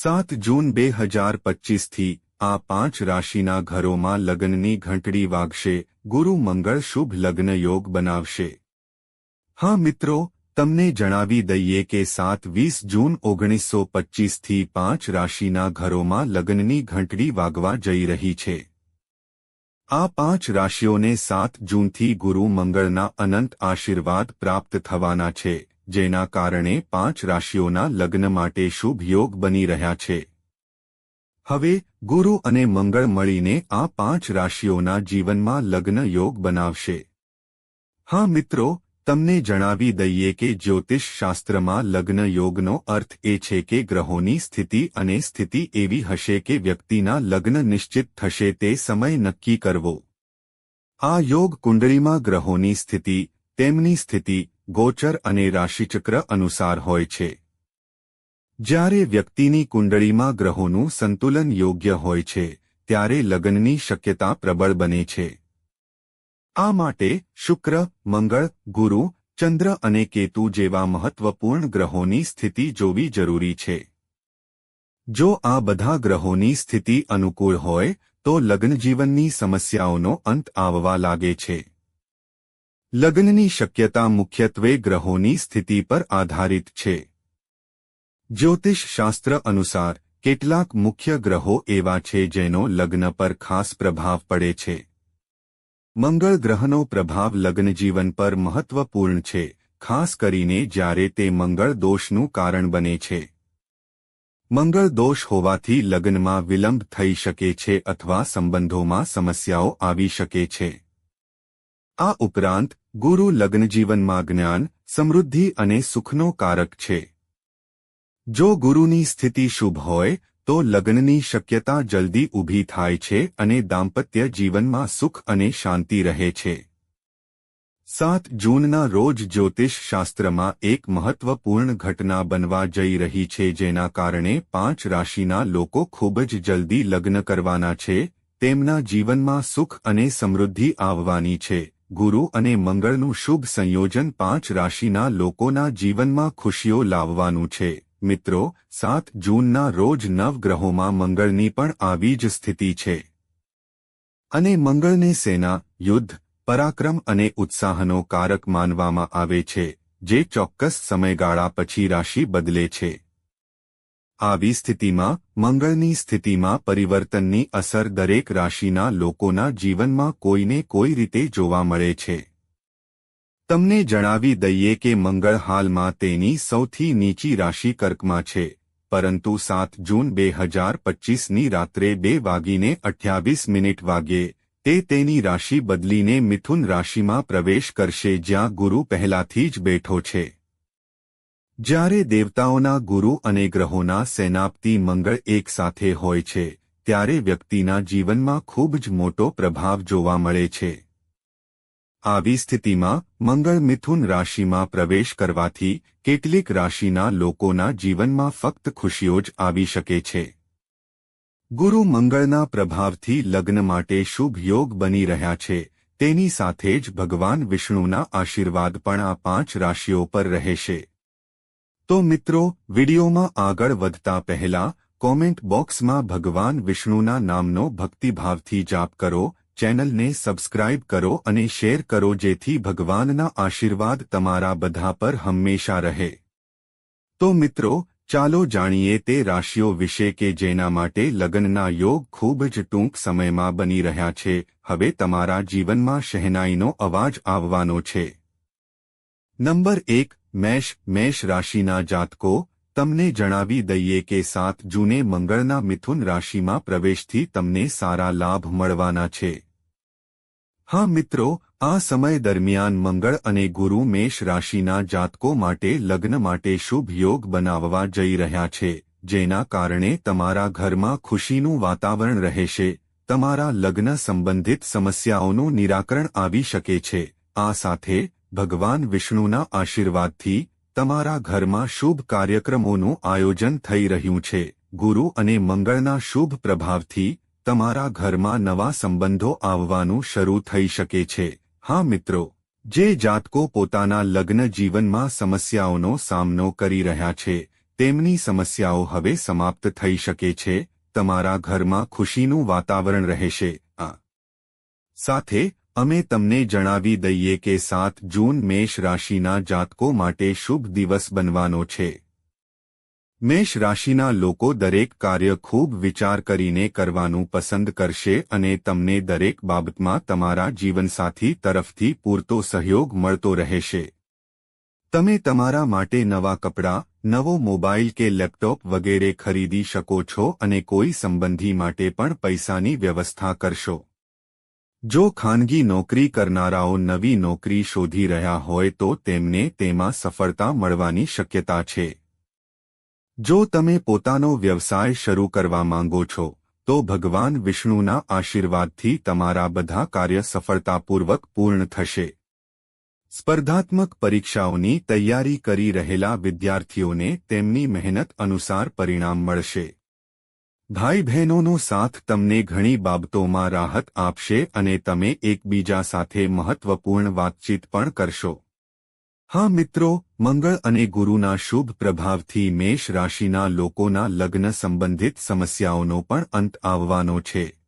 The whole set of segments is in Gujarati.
સાત જૂન બે હજાર પચીસથી આ પાંચ રાશિના ઘરોમાં લગ્નની ઘંટડી વાગશે. ગુરુ મંગળ શુભ લગ્ન યોગ બનાવશે. હા મિત્રો, તમને જણાવી દઈએ કે સાત વીસ જૂન ઓગણીસો પચીસથી પાંચ રાશિના ઘરોમાં લગ્નની ઘંટડી વાગવા જઈ રહી છે. આ પાંચ રાશિઓને સાત જૂનથી ગુરુ મંગળના અનંત આશીર્વાદ પ્રાપ્ત થવાના છે. જેના કારણે પાંચ રાશિઓના લગ્ન માટે શુભ યોગ બની રહ્યા છે. હવે ગુરુ અને મંગળ મળીને આ પાંચ રાશિઓના જીવનમાં લગ્ન યોગ બનાવશે. હા મિત્રો, તમને જણાવી દઈએ કે જ્યોતિષ શાસ્ત્રમાં લગ્ન યોગનો અર્થ એ છે કે ગ્રહોની સ્થિતિ અને સ્થિતિ એવી હશે કે વ્યક્તિના લગ્ન નિશ્ચિત થશે તે સમય નક્કી કરવો. આ યોગ કુંડળીમાં ગ્રહોની સ્થિતિ, તેમની સ્થિતિ ગોચર અને રાશિચક્ર અનુસાર હોય છે. જ્યારે વ્યક્તિની કુંડળીમાં ગ્રહોનું સંતુલન યોગ્ય હોય છે, ત્યારે લગ્નની શક્યતા પ્રબળ બને છે. આ માટે શુક્ર, મંગળ, ગુરુ, ચંદ્ર અને કેતુ જેવા મહત્વપૂર્ણ ગ્રહોની સ્થિતિ જોવી જરૂરી છે. જો આ બધા ગ્રહોની સ્થિતિ અનુકૂળ હોય, તો લગ્નજીવનની સમસ્યાઓનો અંત આવવા લાગે છે. લગ્નની શક્યતા મુખ્યત્વે ગ્રહોની સ્થિતિ પર આધારિત છે. જ્યોતિષ શાસ્ત્ર અનુસાર, કેટલાક મુખ્ય ગ્રહો એવા છે જેનો લગ્ન પર ખાસ પ્રભાવ પડે છે. મંગળ ગ્રહનો પ્રભાવ લગ્નજીવન પર મહત્વપૂર્ણ છે, ખાસ કરીને જ્યારે તે મંગળ દોષનું કારણ બને છે. મંગળ દોષ હોવાથી લગ્નમાં વિલંબ થઈ શકે છે અથવા સંબંધોમાં સમસ્યાઓ આવી શકે છે. આ ઉપરાંત, ગુરુ લગ્નજીવનમાં જ્ઞાન, સમૃદ્ધિ અને સુખનો કારક છે. જો ગુરુની સ્થિતિ શુભ હોય, તો લગ્નની શક્યતા જલ્દી ઊભી થાય છે અને દાંપત્ય જીવનમાં સુખ અને શાંતિ રહે છે. સાત જૂનના રોજ જ્યોતિષ શાસ્ત્રમાં એક મહત્વપૂર્ણ ઘટના બનવા જઈ રહી છે જેના કારણે પાંચ રાશિના લોકો ખૂબ જ જલ્દી લગ્ન કરવાના છે, તેમના જીવનમાં સુખ અને સમૃદ્ધિ આવવાની છે. ગુરુ અને મંગળનું શુભ સંયોજન પાંચ રાશિના લોકોના જીવનમાં ખુશીઓ લાવવાનું છે. મિત્રો, સાત જૂનના રોજ નવગ્રહોમાં મંગળની પણ આવી જ સ્થિતિ છે. અને મંગળને સેના, યુદ્ધ, પરાક્રમ અને ઉત્સાહનો કારક માનવામાં આવે છે, જે ચોક્કસ સમયગાળા પછી રાશિ બદલે છે. આવી સ્થિતિમાં, મંગળની સ્થિતિમાં પરિવર્તનની અસર દરેક રાશિના લોકોના જીવનમાં કોઈને કોઈ રીતે જોવા મળે છે. તમને જણાવી દઈએ કે મંગળ હાલમાં તેની સૌથી નીચી રાશિ કર્કમાં છે, પરંતુ સાત જૂન બે હજાર પચ્ચીસની રાત્રે બે વાગીને અઠ્યાવીસ મિનિટ વાગ્યે તે તેની રાશિ બદલીને મિથુન રાશિમાં પ્રવેશ કરશે જ્યાં ગુરુ પહેલાથી જ બેઠો છે. જ્યારે દેવતાઓના ગુરુ અને ગ્રહોના સેનાપતિ મંગળ એક સાથે હોય છે, ત્યારે વ્યક્તિના જીવનમાં ખૂબ જ મોટો પ્રભાવ જોવા મળે છે. આવી સ્થિતિમાં, મંગળ મિથુન રાશિમાં પ્રવેશ કરવાથી, કેટલીક રાશિના લોકોના જીવનમાં ફક્ત ખુશીઓ જ આવી શકે છે. ગુરુ મંગળના પ્રભાવથી લગ્ન માટે શુભ યોગ બની રહ્યા છે, તેની સાથે જ ભગવાન વિષ્ણુના આશીર્વાદ પણ આ પાંચ રાશિઓ પર રહેશે. તો મિત્રો, વિડીયોમાં આગળ વધતા પહેલા, કોમેન્ટ બોક્સમાં ભગવાન વિષ્ણુના નામનો ભક્તિભાવથી જાપ કરો, ચેનલને સબસ્ક્રાઇબ કરો અને શેર કરો જેથી ભગવાનના આશીર્વાદ તમારા બધા પર હંમેશા રહે. તો મિત્રો, ચાલો જાણીએ તે રાશિઓ વિશે કે જેના માટે લગ્નના યોગ ખૂબ જ ટૂંક સમયમાં બની રહ્યા છે. હવે તમારા જીવનમાં શહેનાઈનો અવાજ આવવાનો છે. નંબર એક, મેષ મેષ રાશિના જાતકો, તમને જણાવી દઈએ કે સાત જૂને મંગળના મિથુન રાશિમાં પ્રવેશથી તમને સારા લાભ મળવાના છે. હા મિત્રો, આ સમય દરમિયાન મંગળ અને ગુરુ મેષ રાશિના જાતકો માટે લગ્ન માટે શુભ યોગ બનાવવા જઈ રહ્યા છે, જેના કારણે તમારા ઘરમાં ખુશીનું વાતાવરણ રહેશે, તમારા લગ્ન સંબંધિત સમસ્યાઓનું નિરાકરણ આવી શકે છે, આ સાથે ભગવાન વિષ્ણુના આશીર્વાદથી તમારા ઘરમાં શુભ કાર્યક્રમોનું આયોજન થઈ રહ્યું છે. ગુરુ અને મંગળના શુભ પ્રભાવથી તમારા ઘરમાં નવા સંબંધો આવવાનું શરૂ થઈ શકે છે. હા મિત્રો, જે જાતકો પોતાના લગ્ન જીવનમાં સમસ્યાઓનો સામનો કરી રહ્યા છે, તેમની સમસ્યાઓ હવે સમાપ્ત થઈ શકે છે. તમારા ઘરમાં ખુશીનું વાતાવરણ રહેશે. આ સાથે અમે તમને જણાવી દઈએ કે સાત જૂન મેષ રાશિના જાતકો માટે શુભ દિવસ બનવાનો છે. મેષ રાશિના લોકો દરેક કાર્ય ખૂબ વિચાર કરીને કરવાનું પસંદ કરશે અને તમને દરેક બાબતમાં તમારા જીવનસાથી તરફથી પૂરતો સહયોગ મળતો રહેશે. તમે તમારા માટે નવા કપડાં, નવો મોબાઈલ કે લેપટોપ વગેરે ખરીદી શકો છો અને કોઈ સંબંધી માટે પણ પૈસાની વ્યવસ્થા કરશો. જો ખાનગી નોકરી કરનારાઓ નવી નોકરી શોધી રહ્યા હોય તો તેમને તેમાં સફળતા મળવાની શક્યતા છે. જો તમે પોતાનો વ્યવસાય શરૂ કરવા માંગો છો, તો ભગવાન વિષ્ણુના આશીર્વાદથી તમારા બધા કાર્ય સફળતાપૂર્વક પૂર્ણ થશે. સ્પર્ધાત્મક પરીક્ષાઓની તૈયારી કરી રહેલા વિદ્યાર્થીઓને તેમની મહેનત અનુસાર પરિણામ મળશે. ભાઈ બહેનોનો સાથ તમને ઘણી બાબતોમાં રાહત આપશે અને તમે એકબીજા સાથે મહત્વપૂર્ણ વાતચીત પણ કરશો. હા મિત્રો, મંગળ અને ગુરુના શુભ પ્રભાવથી મેષ રાશિના લોકોના લગ્ન સંબંધિત સમસ્યાઓનો પણ અંત આવવાનો છે.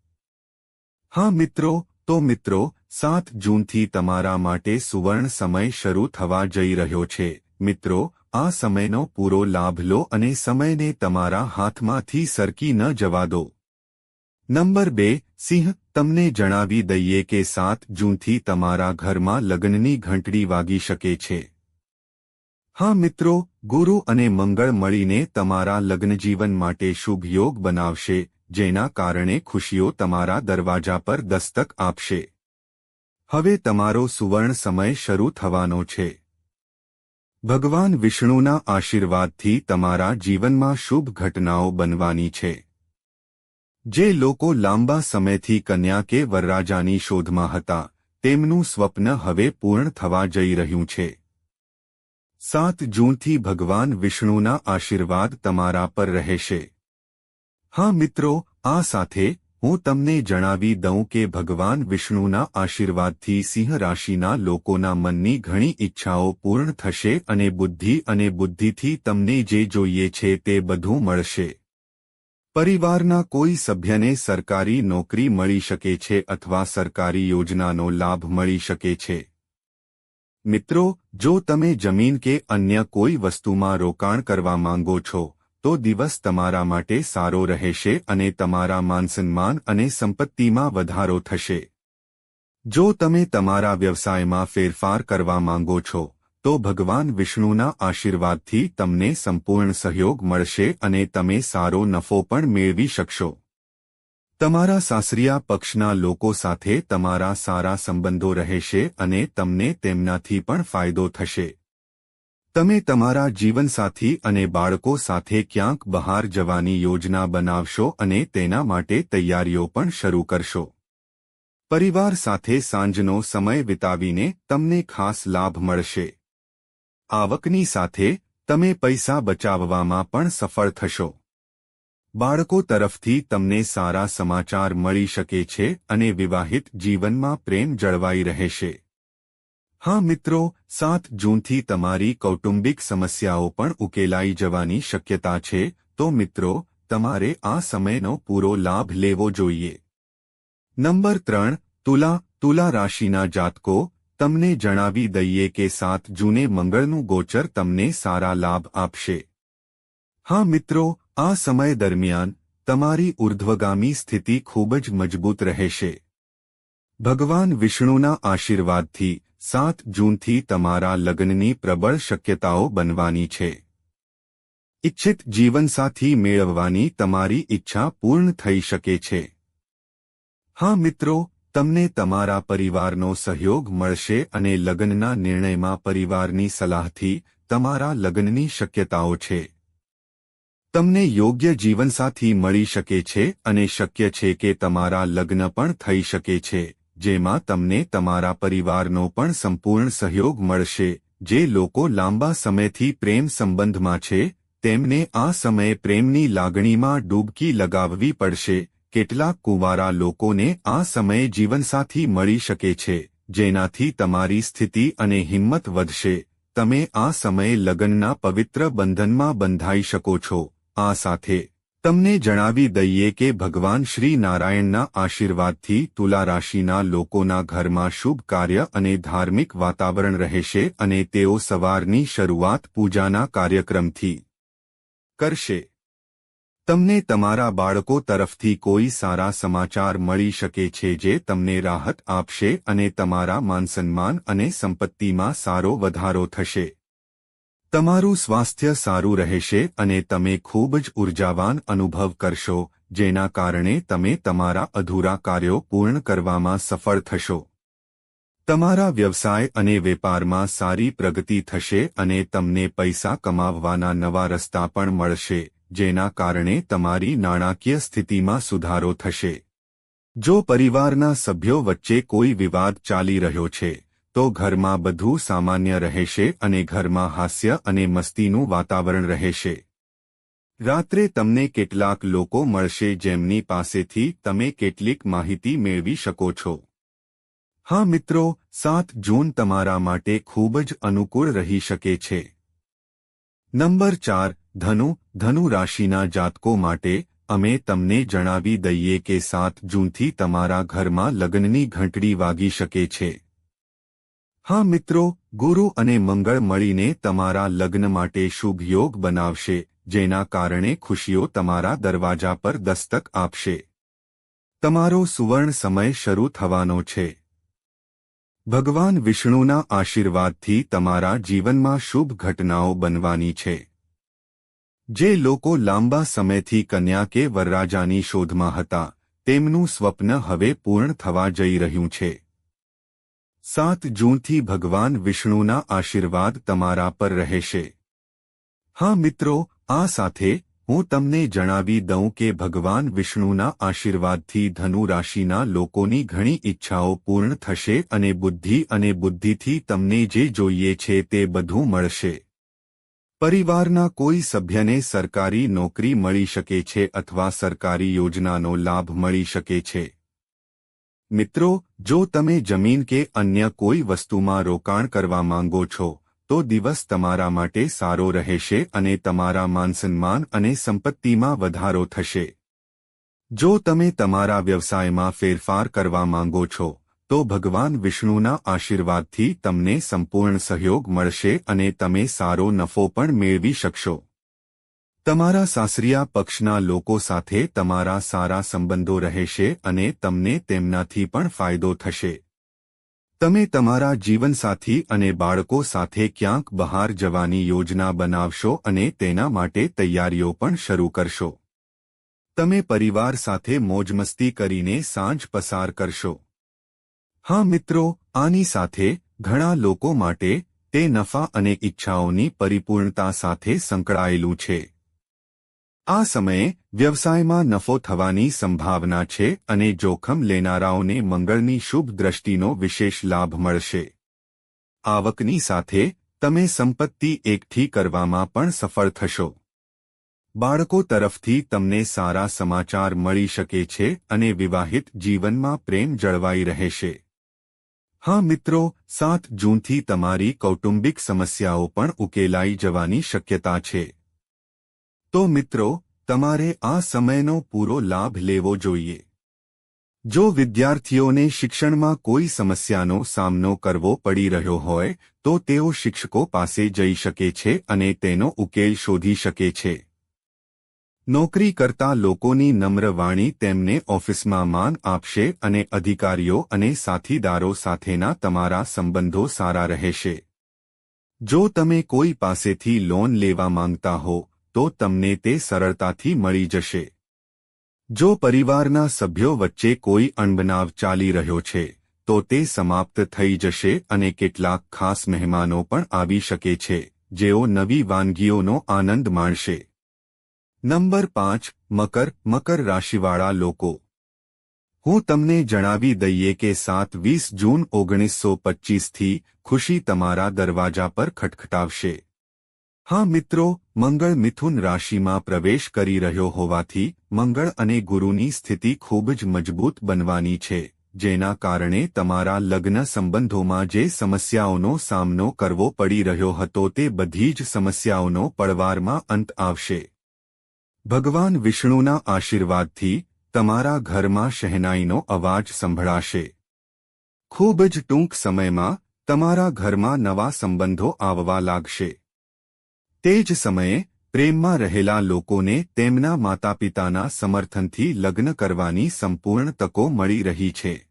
હા મિત્રો, તો મિત્રો, સાત જૂનથી તમારા માટે સુવર્ણ સમય શરૂ થવા જઈ રહ્યો છે. મિત્રો આ સમયનો પૂરો લાભ લો અને સમયને તમારા હાથમાંથી સરકી ન જવા દો. નંબર બે, સિંહ, તમને જણાવી દઈએ કે સાત જૂનથી તમારા ઘરમાં લગ્નની ઘંટડી વાગી શકે છે. હા મિત્રો, ગુરુ અને મંગળ મળીને તમારા લગ્નજીવન માટે શુભ યોગ બનાવશે, જેના કારણે ખુશીઓ તમારા દરવાજા પર દસ્તક આપશે. હવે તમારો સુવર્ણ સમય શરૂ થવાનો છે. ભગવાન વિષ્ણુના આશીર્વાદથી તમારા જીવનમાં શુભ ઘટનાઓ બનવાની છે. જે લોકો લાંબા સમયથી કન્યા કે વરરાજાની શોધમાં હતા, તેમનું સ્વપ્ન હવે પૂર્ણ થવા જઈ રહ્યું છે. સાત જૂનથી ભગવાન વિષ્ણુના આશીર્વાદ તમારા પર રહેશે. હા મિત્રો, આ સાથે હું તમને જણાવી દઉં કે ભગવાન વિષ્ણુના આશીર્વાદથી સિંહ રાશિના લોકોના મનની ઘણી ઈચ્છાઓ પૂર્ણ થશે અને બુદ્ધિ અને બુદ્ધિથી તમને જે જોઈએ છે તે બધું મળશે. પરિવારના કોઈ સભ્યને સરકારી નોકરી મળી શકે છે અથવા સરકારી યોજનાનો લાભ મળી શકે છે. મિત્રો, જો તમે જમીન કે અન્ય કોઈ વસ્તુમાં રોકાણ કરવા માંગો છો તો દિવસ તમારા માટે સારો રહેશે અને તમારા માનસન્માન અને સંપત્તિમાં વધારો થશે. જો તમે તમારા વ્યવસાયમાં ફેરફાર કરવા માંગો છો, તો ભગવાન વિષ્ણુના આશીર્વાદથી તમને સંપૂર્ણ સહયોગ મળશે અને તમે સારો નફો પણ મેળવી શકશો. તમારા સાસરિયા પક્ષના લોકો સાથે તમારા સારા સંબંધો રહેશે અને તમને તેમનાથી પણ ફાયદો થશે. તમે તમારા જીવનસાથી અને બાળકો સાથે ક્યાંક બહાર જવાની યોજના બનાવશો અને તેના માટે તૈયારીઓ પણ શરૂ કરશો. પરિવાર સાથે સાંજનો સમય વિતાવીને તમને ખાસ લાભ મળશે. આવકની સાથે તમે પૈસા બચાવવામાં પણ સફળ થશો. બાળકો તરફથી તમને સારા સમાચાર મળી શકે છે અને વિવાહિત જીવનમાં પ્રેમ જળવાઈ રહેશે. હા મિત્રો, સાત જૂનથી તમારી કૌટુંબિક સમસ્યાઓ પણ ઉકેલાઈ જવાની શક્યતા છે, તો મિત્રો, તમારે આ સમયનો પૂરો લાભ લેવો જોઈએ. નંબર ત્રણ, તુલા તુલા રાશિના જાતકો, તમને જણાવી દઈએ કે સાત જૂને મંગળનું ગોચર તમને સારા લાભ આપશે. હા મિત્રો, આ સમય દરમિયાન, તમારી ઉર્ધ્વગામી સ્થિતિ ખૂબ જ મજબૂત રહેશે. ભગવાન વિષ્ણુના આશીર્વાદથી સાત જૂનથી તમારા લગ્નની પ્રબળ શક્યતાઓ બનવાની છે. ઇચ્છિત જીવનસાથી મેળવવાની તમારી ઈચ્છા પૂર્ણ થઈ શકે છે. હા મિત્રો, તમને તમારા પરિવારનો સહયોગ મળશે અને લગ્નના નિર્ણયમાં પરિવારની સલાહથી તમારા લગ્નની શક્યતાઓ છે. તમને યોગ્ય જીવનસાથી મળી શકે છે અને શક્ય છે કે તમારા લગ્ન પણ થઈ શકે છે. જેમાં તમને તમારા પરિવારનો પણ સંપૂર્ણ સહયોગ મળશે. જે લોકો લાંબા સમયથી પ્રેમ સંબંધમાં છે, તેમને આ સમયે પ્રેમની લાગણીમાં ડૂબકી લગાવવી પડશે. કેટલાક કુંવારા લોકોને આ સમયે જીવનસાથી મળી શકે છે, જેનાથી તમારી સ્થિતિ અને હિંમત વધશે. તમે આ સમયે લગ્નના પવિત્ર બંધનમાં બંધાઈ શકો છો. આ સાથે તમને જણાવી દઈએ કે ભગવાન શ્રી નારાયણના આશીર્વાદથી તુલા રાશિના લોકોના ઘરમાં શુભ કાર્ય અને ધાર્મિક વાતાવરણ રહેશે અને તેઓ સવારની શરૂઆત પૂજાના કાર્યક્રમથી કરશે. તમને તમારા બાળકો તરફથી કોઈ સારા સમાચાર મળી શકે છે જે તમને રાહત આપશે અને તમારા માનસન્માન અને સંપત્તિમાં સારો વધારો થશે. તમારું સ્વાસ્થ્ય સારું રહેશે અને તમે ખૂબ જ ઉર્જાવાન અનુભવ કરશો, જેના કારણે તમે તમારા અધૂરા કાર્યો પૂર્ણ કરવામાં સફળ થશો. તમારા વ્યવસાય અને વેપારમાં સારી પ્રગતિ થશે અને તમને પૈસા કમાવવાના નવા રસ્તા પણ મળશે, જેના કારણે તમારી નાણાકીય સ્થિતિમાં સુધારો થશે. જો પરિવારના સભ્યો વચ્ચે કોઈ વિવાદ ચાલી રહ્યો છે તો ઘરમાં બધું સામાન્ય રહેશે અને ઘરમાં હાસ્ય અને મસ્તીનું વાતાવરણ રહેશે. રાત્રે તમને કેટલાક લોકો મળશે જેમની પાસેથી તમે કેટલીક માહિતી મેળવી શકો છો. હા મિત્રો, સાત જૂન તમારા માટે ખૂબ જ અનુકૂળ રહી શકે છે. નંબર ચાર, ધનુ ધનુ રાશિના જાતકો માટે અમે તમને જણાવી દઈએ કે સાત જૂનથી તમારા ઘરમાં લગ્નની ઘંટડી વાગી શકે છે. હા મિત્રો, ગુરુ અને મંગળ મળીને તમારા લગ્ન માટે શુભ યોગ બનાવશે, જેના કારણે ખુશીઓ તમારા દરવાજા પર દસ્તક આપશે. તમારો સુવર્ણ સમય શરૂ થવાનો છે. ભગવાન વિષ્ણુના આશીર્વાદથી તમારા જીવનમાં શુભ ઘટનાઓ બનવાની છે. જે લોકો લાંબા સમયથી કન્યા કે વરરાજાની શોધમાં હતા, તેમનું સ્વપ્ન હવે પૂર્ણ થવા જઈ રહ્યું છે. સાત જૂનથી ભગવાન વિષ્ણુના આશીર્વાદ તમારા પર રહેશે. હા મિત્રો, આ સાથે હું તમને જણાવી દઉં કે ભગવાન વિષ્ણુના આશીર્વાદથી ધનુ રાશિના લોકોની ઘણી ઈચ્છાઓ પૂર્ણ થશે અને બુદ્ધિ અને બુદ્ધિથી તમને જે જોઈએ છે તે બધું મળશે. પરિવારના કોઈ સભ્યને સરકારી નોકરી મળી શકે છે અથવા સરકારી યોજનાનો લાભ મળી શકે છે. મિત્રો, જો તમે જમીન કે અન્ય કોઈ વસ્તુમાં રોકાણ કરવા માંગો છો, તો દિવસ તમારા માટે સારો રહેશે અને તમારા માનસન્માન અને સંપત્તિમાં વધારો થશે. જો તમે તમારા વ્યવસાયમાં ફેરફાર કરવા માંગો છો, તો ભગવાન વિષ્ણુના આશીર્વાદથી તમને સંપૂર્ણ સહયોગ મળશે અને તમે સારો નફો પણ મેળવી શકશો. તમારા સાસરિયા પક્ષના લોકો સાથે તમારા સારા સંબંધો રહેશે અને તમને તેમનાથી પણ ફાયદો થશે. તમે તમારા જીવનસાથી અને બાળકો સાથે ક્યાંક બહાર જવાની યોજના બનાવશો અને તેના માટે તૈયારીઓ પણ શરૂ કરશો. તમે પરિવાર સાથે મોજમસ્તી કરીને સાંજ પસાર કરશો. હા મિત્રો, આની સાથે ઘણા લોકો માટે તે નફા અને ઈચ્છાઓની પરિપૂર્ણતા સાથે સંકળાયેલું છે. આ સમયે વ્યવસાયમાં નફો થવાની સંભાવના છે અને જોખમ લેનારાઓને મંગળની શુભ દ્રષ્ટિનો વિશેષ લાભ મળશે. આવકની સાથે તમે સંપત્તિ એકઠી કરવામાં પણ સફળ થશો. બાળકો તરફથી તમને સારા સમાચાર મળી શકે છે અને વિવાહિત જીવનમાં પ્રેમ જળવાઈ રહેશે. હા મિત્રો, સાત જૂનથી તમારી કૌટુંબિક સમસ્યાઓ પણ ઉકેલાઈ જવાની શક્યતા છે. તો મિત્રો, તમારે આ સમયનો પૂરો લાભ લેવો જોઈએ. જો વિદ્યાર્થીઓને શિક્ષણમાં કોઈ સમસ્યાનો સામનો કરવો પડી રહ્યો હોય, તો તેઓ શિક્ષકો પાસે જઈ શકે છે અને તેનો ઉકેલ શોધી શકે છે. નોકરી કરતા લોકોની નમ્ર વાણી તેમને ઓફિસમાં માન આપશે અને અધિકારીઓ અને સાથીદારો સાથેના તમારા સંબંધો સારા રહેશે. જો તમે કોઈ પાસેથી લોન લેવા માંગતા હો તો તમને તે સરળતાથી મળી જશે. જો પરિવારના સભ્યો વચ્ચે કોઈ અણબનાવ ચાલી રહ્યો છે, તો તે સમાપ્ત થઈ જશે અને કેટલાક ખાસ મહેમાનો પણ આવી શકે છે, જેઓ નવી વાનગીઓનો આનંદ માણશે. નંબર પાંચ, મકર મકર રાશિવાળા લોકો. હું તમને જણાવી દઈએ કે સાત વીસ જૂન ઓગણીસો પચ્ચીસથી ખુશી તમારા દરવાજા પર ખટખટાવશે. હા મિત્રો, મંગળ મિથુન રાશિમાં પ્રવેશ કરી રહ્યો હોવાથી મંગળ અને ગુરુની સ્થિતિ ખૂબ જ મજબૂત બનવાની છે, જેના કારણે તમારા લગ્ન સંબંધોમાં જે સમસ્યાઓનો સામનો કરવો પડી રહ્યો હતો તે બધી જ સમસ્યાઓનો પડવારમાં અંત આવશે. ભગવાન વિષ્ણુના આશીર્વાદથી તમારા ઘરમાં શહેનાઈનો અવાજ સંભળાશે. ખૂબ જ ટૂંક સમયમાં તમારા ઘરમાં નવા સંબંધો આવવા લાગશે. તે જ સમયે, પ્રેમમાં રહેલા લોકોને તેમના માતાપિતાના સમર્થનથી લગ્ન કરવાની સંપૂર્ણ તકો મળી રહી છે.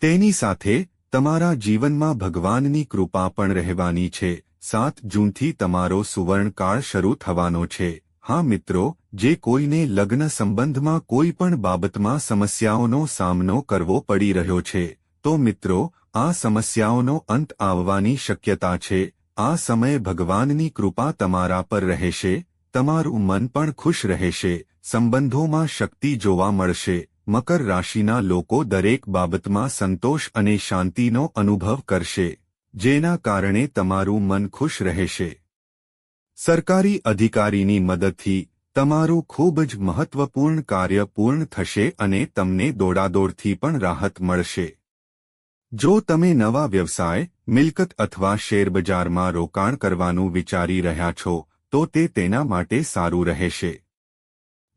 તેની સાથે, તમારા જીવનમાં ભગવાનની કૃપા પણ રહેવાની છે. સાત જૂનથી તમારો સુવર્ણકાળ શરૂ થવાનો છે. હા મિત્રો, જે કોઈને લગ્ન સંબંધમાં કોઈ પણ બાબતમાં સમસ્યાઓનો સામનો કરવો પડી રહ્યો છે, તો મિત્રો, આ સમસ્યાઓનો અંત આવવાની શક્યતા છે. આ સમયે ભગવાનની કૃપા તમારા પર રહેશે, તમારું મન પણ ખુશ રહેશે, સંબંધોમાં શક્તિ જોવા મળશે, મકર રાશિના લોકો દરેક બાબતમાં સંતોષ અને શાંતિનો અનુભવ કરશે, જેના કારણે તમારું મન ખુશ રહેશે. સરકારી અધિકારીની મદદથી તમારું ખૂબ જ મહત્વપૂર્ણ કાર્ય પૂર્ણ થશે અને તમને દોડાદોડથી પણ રાહત મળશે. જો તમે નવા વ્યવસાય મિલકત અથવા શેરબજારમાં રોકાણ કરવાનું વિચારી રહ્યા છો, તો તે તેના માટે સારું રહેશે.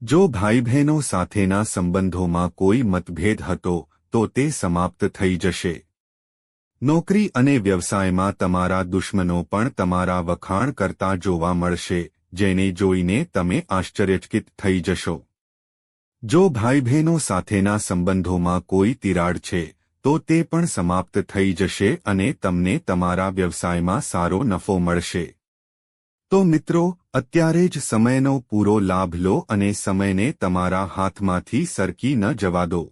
જો ભાઈ બહેનો સાથેના સંબંધોમાં કોઈ મતભેદ હતો, તો તે સમાપ્ત થઈ જશે. નોકરી અને વ્યવસાયમાં તમારા દુશ્મનો પણ તમારા વખાણ કરતા જોવા મળશે, જેને જોઈને તમે આશ્ચર્યચકિત થઈ જશો. જો ભાઈ બહેનો સાથેના સંબંધોમાં કોઈ તિરાડ છે તો તે પણ સમાપ્ત થઈ જશે અને તમને તમારા વ્યવસાયમાં સારો નફો મળશે. તો મિત્રો, અત્યારે જ સમયનો પૂરો લાભ લો અને સમયને તમારા હાથમાંથી સરકી ન જવા દો.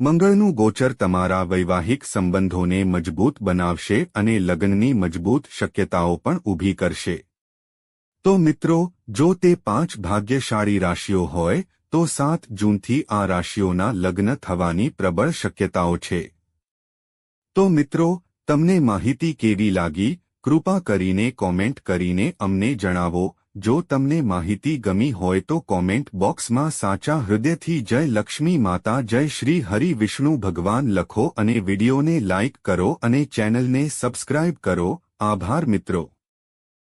મંગળનું ગોચર તમારા વૈવાહિક સંબંધોને મજબૂત બનાવશે અને લગ્નની મજબૂત શક્યતાઓ પણ ઊભી કરશે. તો મિત્રો, જો તે પાંચ ભાગ્યશાળી રાશિઓ હોય તો સાત જૂનથી આ રાશિઓના લગ્ન થવાની પ્રબળ શક્યતાઓ છે. તો મિત્રો, તમને માહિતી કેવી લાગી? કૃપા કરીને કોમેન્ટ કરીને અમને જણાવો. જો તમને માહિતી ગમી હોય તો કોમેન્ટ બોક્સમાં સાચા હૃદયથી જય લક્ષ્મી માતા, જય શ્રી હરિ વિષ્ણુ ભગવાન લખો અને વિડીયોને લાઇક કરો અને ચેનલને સબસ્ક્રાઇબ કરો. આભાર મિત્રો.